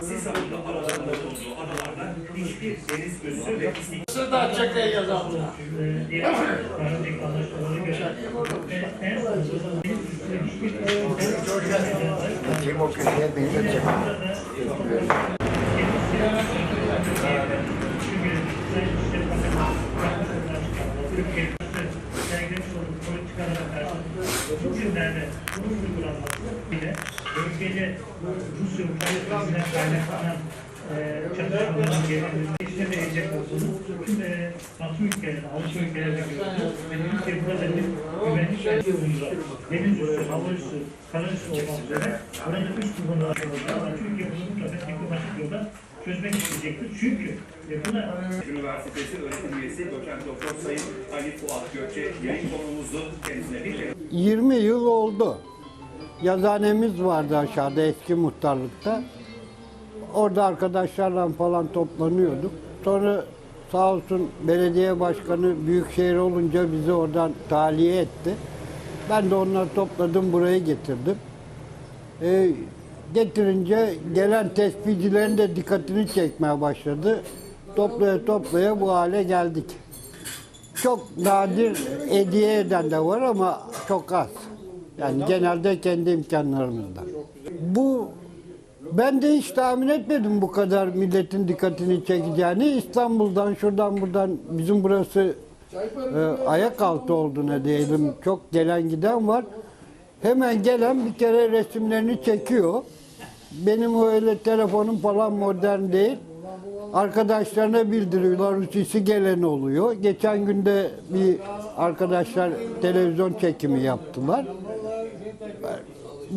Sisam'ın da aralarında bulunduğu adalarda hiçbir deniz üssü ve pislik Sırda çekeye yazalım. Kim o köşeye benzetecek? Bugünlerde bunun uygulanması bile bölgede Rusya Ukrayna'sından kaynaklanan e, çatışmaların gerilimine de edecek olduğunu tüm e, Batı ülkelerinde, Avrupa ülkelerinde gördük. Ve Türkiye burada bir güvenlik merkezinde deniz üssü, hava üssü, kara üssü olmak üzere burada üst kurumlar olacak. Ama Türkiye bunu mutlaka diplomatik yolda çözmek isteyecektir. Çünkü e, buna Üniversitesi öğretim üyesi doçent doktor Sayın Ali Fuat Gökçe yayın konuğumuzdu. Kendisine bir kere 20 yıl oldu. Yazanemiz vardı aşağıda eski muhtarlıkta. Orada arkadaşlarla falan toplanıyorduk. Sonra sağ olsun belediye başkanı büyükşehir olunca bizi oradan tahliye etti. Ben de onları topladım buraya getirdim. Ee, getirince gelen tespihçilerin de dikkatini çekmeye başladı. Toplaya toplaya bu hale geldik. Çok nadir hediye eden de var ama çok az. Yani genelde kendi imkanlarımızda. Bu ben de hiç tahmin etmedim bu kadar milletin dikkatini çekeceğini. İstanbul'dan şuradan buradan bizim burası e, ayak altı oldu ne diyelim. Çok gelen giden var. Hemen gelen bir kere resimlerini çekiyor. Benim öyle telefonum falan modern değil. Arkadaşlarına bildiriyorlar, Rusisi gelen oluyor. Geçen günde bir arkadaşlar televizyon çekimi yaptılar.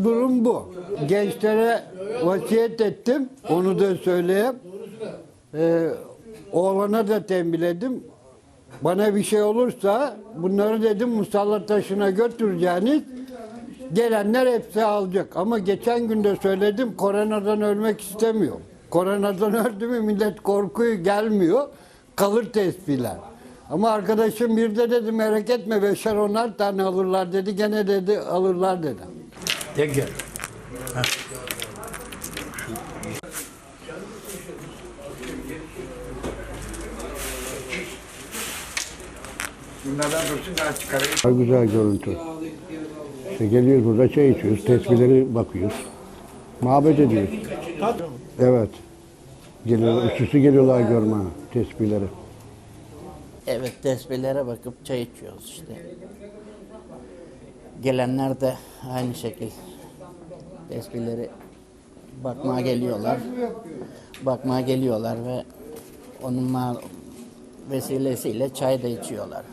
Durum bu. Gençlere vasiyet ettim, onu da söyleyeyim. Ee, oğlana da tembihledim. Bana bir şey olursa bunları dedim musalla taşına götüreceğiniz gelenler hepsi alacak. Ama geçen gün de söyledim koronadan ölmek istemiyor. Koronadan öldü mü millet korkuyor gelmiyor. Kalır tespihler. Ama arkadaşım bir de dedi merak etme beşer onar tane alırlar dedi. Gene dedi alırlar dedi. Tek gel. Bunlardan dursun daha çıkarayım. Çok güzel görüntü. İşte geliyoruz burada çay içiyoruz, tesbihleri bakıyoruz. Muhabbet ediyoruz. Evet. Geliyorlar, üst üste geliyorlar görme tesbihleri. Evet, tesbihlere bakıp çay içiyoruz işte. Gelenler de aynı şekil tesbihleri bakmaya geliyorlar. Bakmaya geliyorlar ve onun vesilesiyle çay da içiyorlar.